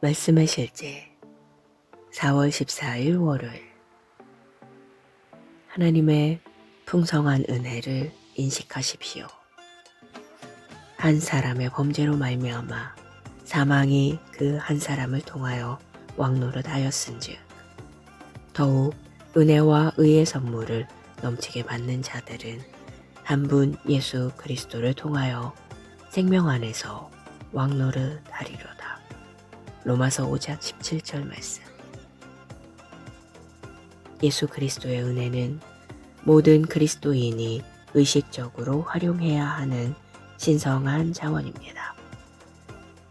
말씀의 실제 4월 14일 월요일 하나님의 풍성한 은혜를 인식하십시오. 한 사람의 범죄로 말미암아 사망이 그 한 사람을 통하여 왕노릇하였은즉 더욱 은혜와 의의 선물을 넘치게 받는 자들은 한 분 예수 그리스도를 통하여 생명 안에서 왕노릇하리로다. 로마서 5장 17절 말씀. 예수 그리스도의 은혜는 모든 그리스도인이 의식적으로 활용해야 하는 신성한 자원입니다.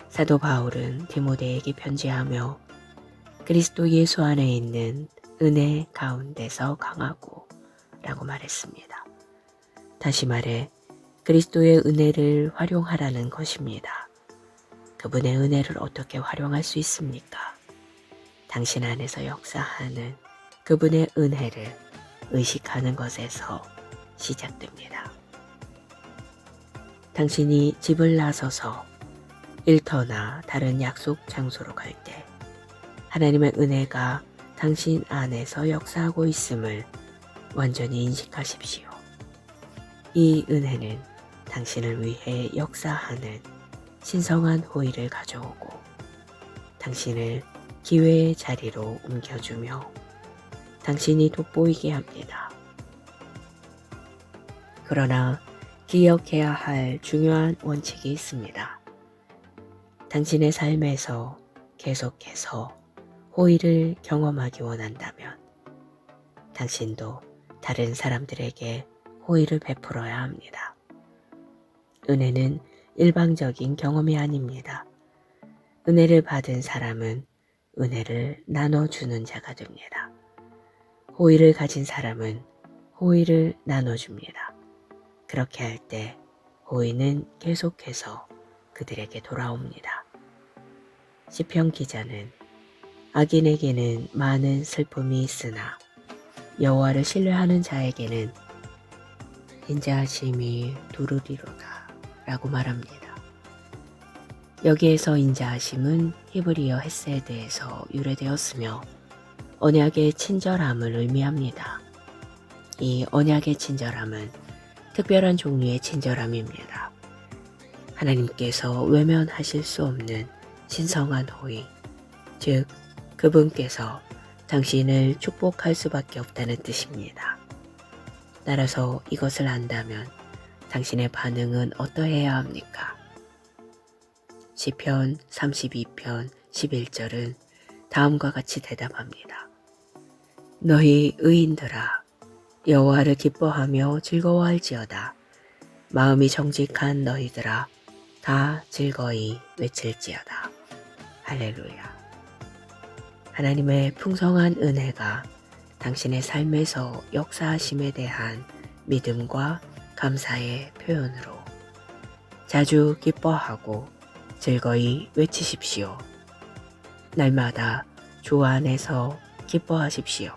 사도 바울은 디모데에게 편지하며 그리스도 예수 안에 있는 은혜 가운데서 강하고 라고 말했습니다. 다시 말해 그리스도의 은혜를 활용하라는 것입니다. 그분의 은혜를 어떻게 활용할 수 있습니까? 당신 안에서 역사하는 그분의 은혜를 의식하는 것에서 시작됩니다. 당신이 집을 나서서 일터나 다른 약속 장소로 갈 때 하나님의 은혜가 당신 안에서 역사하고 있음을 완전히 인식하십시오. 이 은혜는 당신을 위해 역사하는 신성한 호의를 가져오고 당신을 기회의 자리로 옮겨주며 당신이 돋보이게 합니다. 그러나 기억해야 할 중요한 원칙이 있습니다. 당신의 삶에서 계속해서 호의를 경험하기 원한다면 당신도 다른 사람들에게 호의를 베풀어야 합니다. 은혜는 일방적인 경험이 아닙니다. 은혜를 받은 사람은 은혜를 나눠주는 자가 됩니다. 호의를 가진 사람은 호의를 나눠줍니다. 그렇게 할 때 호의는 계속해서 그들에게 돌아옵니다. 시편 기자는 악인에게는 많은 슬픔이 있으나 여호와를 신뢰하는 자에게는 인자하심이 두루리로다 라고 말합니다. 여기에서 인자하심은 히브리어 헤세드에서 유래되었으며 언약의 친절함을 의미합니다. 이 언약의 친절함은 특별한 종류의 친절함입니다. 하나님께서 외면하실 수 없는 신성한 호의, 즉 그분께서 당신을 축복할 수밖에 없다는 뜻입니다. 따라서 이것을 안다면 당신의 반응은 어떠해야 합니까? 시편 32편 11절은 다음과 같이 대답합니다. 너희 의인들아 여호와를 기뻐하며 즐거워할지어다 마음이 정직한 너희들아 다 즐거이 외칠지어다 할렐루야 하나님의 풍성한 은혜가 당신의 삶에서 역사하심에 대한 믿음과 감사의 표현으로 자주 기뻐하고 즐거이 외치십시오. 날마다 주 안에서 기뻐하십시오.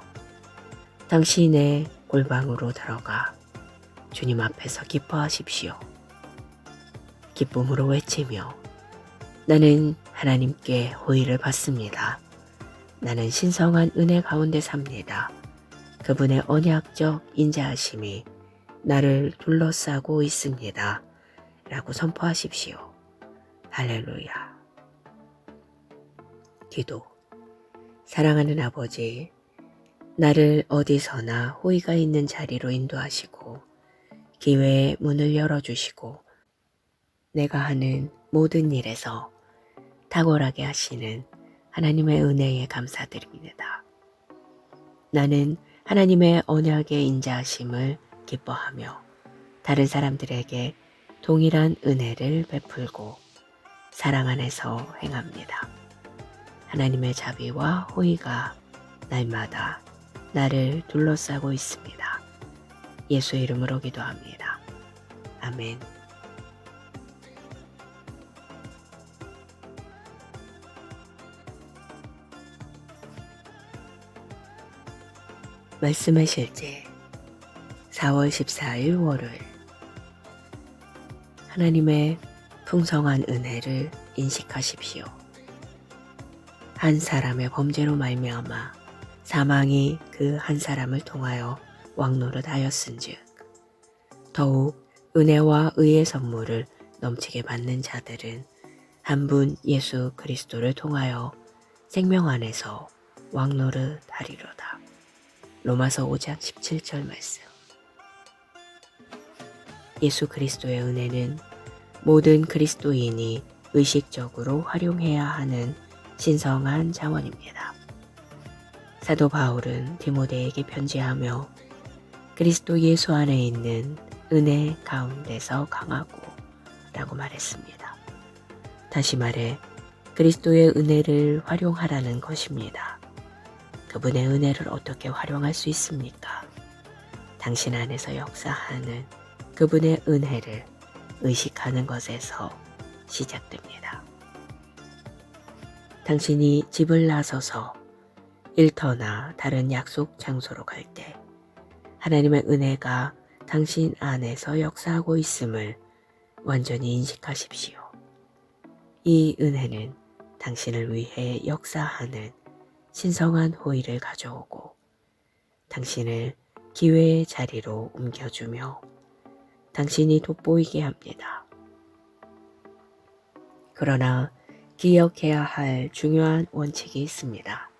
당신의 골방으로 들어가 주님 앞에서 기뻐하십시오. 기쁨으로 외치며 나는 하나님께 호의를 받습니다. 나는 신성한 은혜 가운데 삽니다. 그분의 언약적 인자하심이 나를 둘러싸고 있습니다. 라고 선포하십시오. 할렐루야. 기도. 사랑하는 아버지, 나를 어디서나 호의가 있는 자리로 인도하시고, 기회의 문을 열어주시고, 내가 하는 모든 일에서 탁월하게 하시는 하나님의 은혜에 감사드립니다. 나는 하나님의 언약의 인자하심을 기뻐하며 다른 사람들에게 동일한 은혜를 베풀고 사랑 안에서 행합니다. 하나님의 자비와 호의가 날마다 나를 둘러싸고 있습니다. 예수 이름으로 기도합니다. 아멘. 말씀의 실제 4월 14일 월요일 하나님의 풍성한 은혜를 인식하십시오. 한 사람의 범죄로 말미암아 사망이 그 한 사람을 통하여 왕노릇하였은즉 더욱 은혜와 의의 선물을 넘치게 받는 자들은 한 분 예수 그리스도를 통하여 생명 안에서 왕노릇하리로다. 로마서 5장 17절 말씀. 예수 그리스도의 은혜는 모든 그리스도인이 의식적으로 활용해야 하는 신성한 자원입니다. 사도 바울은 디모데에게 편지하며 그리스도 예수 안에 있는 은혜 가운데서 강하고 라고 말했습니다. 다시 말해 그리스도의 은혜를 활용하라는 것입니다. 그분의 은혜를 어떻게 활용할 수 있습니까? 당신 안에서 역사하는 그분의 은혜를 의식하는 것에서 시작됩니다. 당신이 집을 나서서 일터나 다른 약속 장소로 갈 때 하나님의 은혜가 당신 안에서 역사하고 있음을 완전히 인식하십시오. 이 은혜는 당신을 위해 역사하는 신성한 호의를 가져오고 당신을 기회의 자리로 옮겨주며 당신이 돋보이게 합니다. 그러나 기억해야 할 중요한 원칙이 있습니다.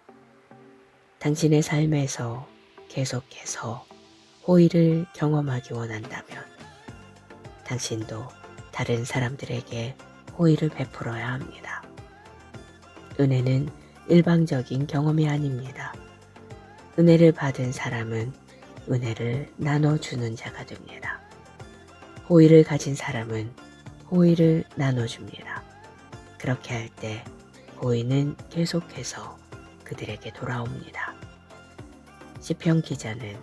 당신의 삶에서 계속해서 호의를 경험하기 원한다면 당신도 다른 사람들에게 호의를 베풀어야 합니다. 은혜는 일방적인 경험이 아닙니다. 은혜를 받은 사람은 은혜를 나눠주는 자가 됩니다. 호의를 가진 사람은 호의를 나눠줍니다. 그렇게 할 때 호의는 계속해서 그들에게 돌아옵니다. 시편 기자는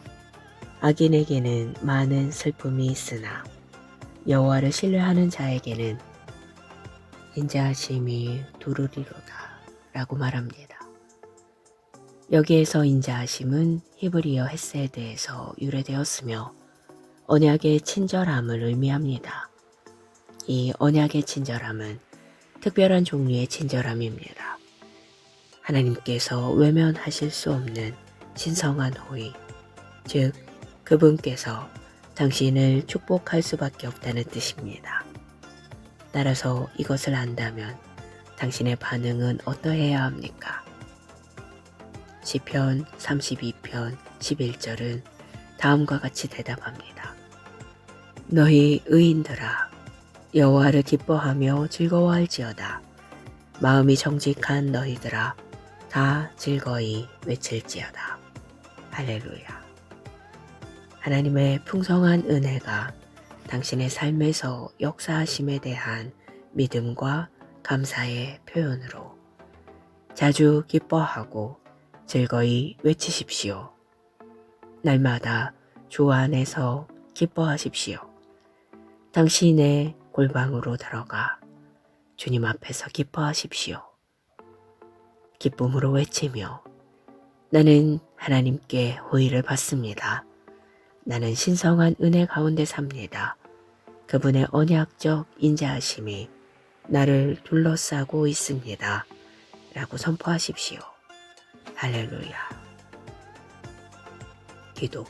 악인에게는 많은 슬픔이 있으나 여호와를 신뢰하는 자에게는 인자하심이 두루리로다 라고 말합니다. 여기에서 인자하심은 히브리어 헤세드에서 유래되었으며 언약의 친절함을 의미합니다. 이 언약의 친절함은 특별한 종류의 친절함입니다. 하나님께서 외면하실 수 없는 신성한 호의, 즉 그분께서 당신을 축복할 수밖에 없다는 뜻입니다. 따라서 이것을 안다면 당신의 반응은 어떠해야 합니까? 시편 32편 11절은 다음과 같이 대답합니다. 너희 의인들아 여호와를 기뻐하며 즐거워할지어다. 마음이 정직한 너희들아 다 즐거이 외칠지어다. 할렐루야. 하나님의 풍성한 은혜가 당신의 삶에서 역사하심에 대한 믿음과 감사의 표현으로 자주 기뻐하고 즐거이 외치십시오. 날마다 주 안에서 기뻐하십시오. 당신의 골방으로 들어가 주님 앞에서 기뻐하십시오. 기쁨으로 외치며 나는 하나님께 호의를 받습니다. 나는 신성한 은혜 가운데 삽니다. 그분의 언약적 인자하심이 나를 둘러싸고 있습니다. 라고 선포하십시오. 할렐루야. 기도.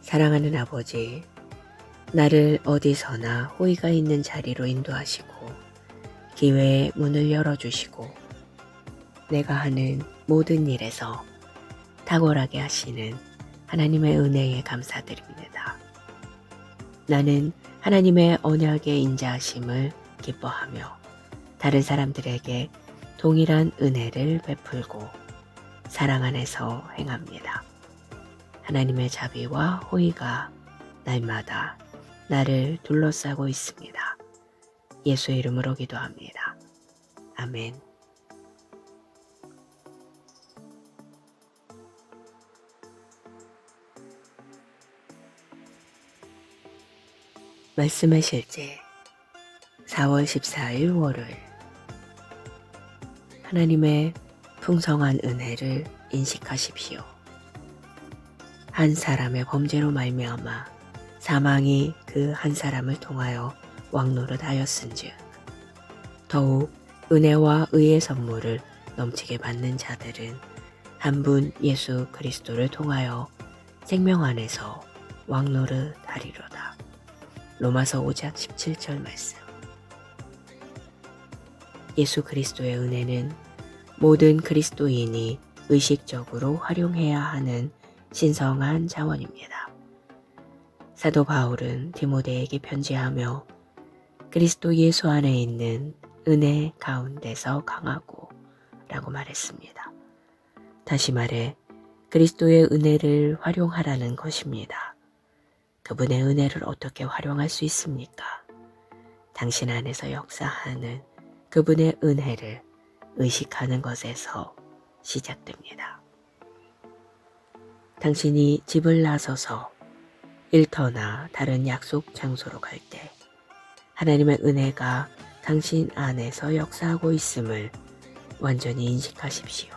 사랑하는 아버지, 나를 어디서나 호의가 있는 자리로 인도하시고, 기회의 문을 열어주시고, 내가 하는 모든 일에서 탁월하게 하시는 하나님의 은혜에 감사드립니다. 나는 하나님의 언약의 인자하심을 기뻐하며 다른 사람들에게 동일한 은혜를 베풀고 사랑 안에서 행합니다. 하나님의 자비와 호의가 날마다 나를 둘러싸고 있습니다. 예수의 이름으로 기도합니다. 아멘. 말씀의 실제 4월 14일 월요일 하나님의 풍성한 은혜를 인식하십시오. 한 사람의 범죄로 말미암아 사망이 그 한 사람을 통하여 왕노릇 하였은즉 더욱 은혜와 의의 선물을 넘치게 받는 자들은 한 분 예수 그리스도를 통하여 생명 안에서 왕노릇 하리로다. 로마서 5장 17절 말씀. 예수 그리스도의 은혜는 모든 그리스도인이 의식적으로 활용해야 하는 신성한 자원입니다. 사도 바울은 디모데에게 편지하며 그리스도 예수 안에 있는 은혜 가운데서 강하고 라고 말했습니다. 다시 말해 그리스도의 은혜를 활용하라는 것입니다. 그분의 은혜를 어떻게 활용할 수 있습니까? 당신 안에서 역사하는 그분의 은혜를 의식하는 것에서 시작됩니다. 당신이 집을 나서서 일터나 다른 약속 장소로 갈 때 하나님의 은혜가 당신 안에서 역사하고 있음을 완전히 인식하십시오.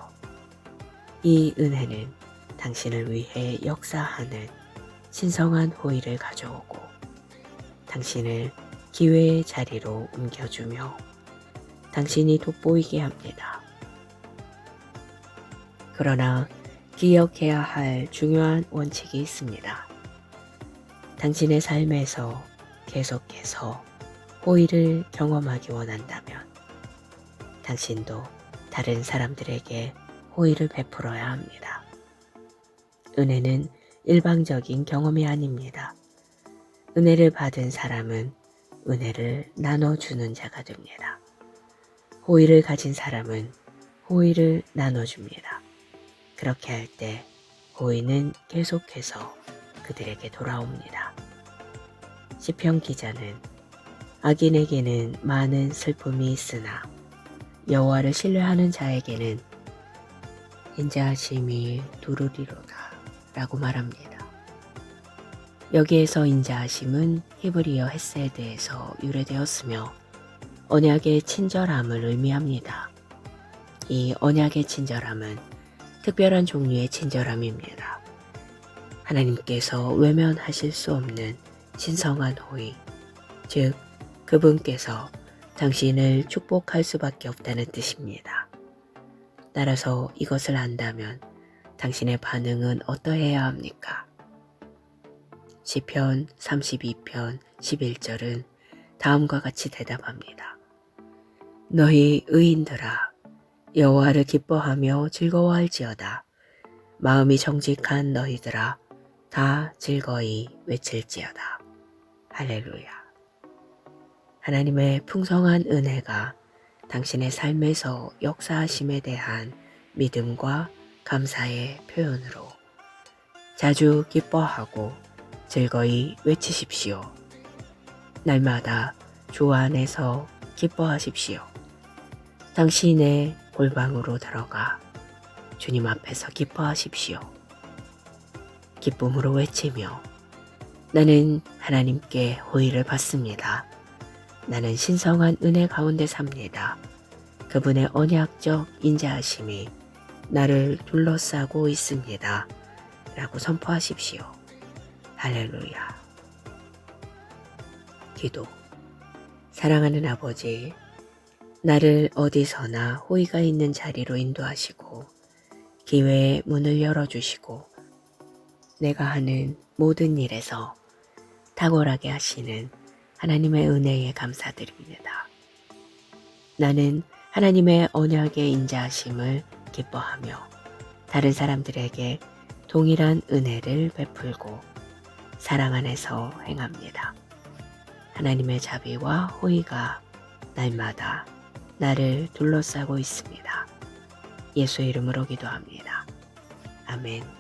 이 은혜는 당신을 위해 역사하는 신성한 호의를 가져오고 당신을 기회의 자리로 옮겨주며 당신이 돋보이게 합니다. 그러나 기억해야 할 중요한 원칙이 있습니다. 당신의 삶에서 계속해서 호의를 경험하기 원한다면 당신도 다른 사람들에게 호의를 베풀어야 합니다. 은혜는 일방적인 경험이 아닙니다. 은혜를 받은 사람은 은혜를 나눠주는 자가 됩니다. 호의를 가진 사람은 호의를 나눠줍니다. 그렇게 할 때 호의는 계속해서 그들에게 돌아옵니다. 시편 기자는 악인에게는 많은 슬픔이 있으나 여호와를 신뢰하는 자에게는 인자하심이 두루리로다 라고 말합니다. 여기에서 인자하심은 히브리어 헤세드에서 유래되었으며 언약의 친절함을 의미합니다. 이 언약의 친절함은 특별한 종류의 친절함입니다. 하나님께서 외면하실 수 없는 신성한 호의, 즉 그분께서 당신을 축복할 수밖에 없다는 뜻입니다. 따라서 이것을 안다면 당신의 반응은 어떠해야 합니까? 시편 32편 11절은 다음과 같이 대답합니다. 너희 의인들아 여호와를 기뻐하며 즐거워할지어다 마음이 정직한 너희들아 다 즐거이 외칠지어다 할렐루야 하나님의 풍성한 은혜가 당신의 삶에서 역사하심에 대한 믿음과 감사의 표현으로 자주 기뻐하고 즐거이 외치십시오. 날마다 주 안에서 기뻐하십시오. 당신의 골방으로 들어가 주님 앞에서 기뻐하십시오. 기쁨으로 외치며 나는 하나님께 호의를 받습니다. 나는 신성한 은혜 가운데 삽니다. 그분의 언약적 인자하심이 나를 둘러싸고 있습니다. 라고 선포하십시오. 할렐루야. 기도. 사랑하는 아버지, 나를 어디서나 호의가 있는 자리로 인도하시고, 기회의 문을 열어주시고, 내가 하는 모든 일에서 탁월하게 하시는 하나님의 은혜에 감사드립니다. 나는 하나님의 언약의 인자하심을 기뻐하며 다른 사람들에게 동일한 은혜를 베풀고 사랑 안에서 행합니다. 하나님의 자비와 호의가 날마다 나를 둘러싸고 있습니다. 예수 이름으로 기도합니다. 아멘.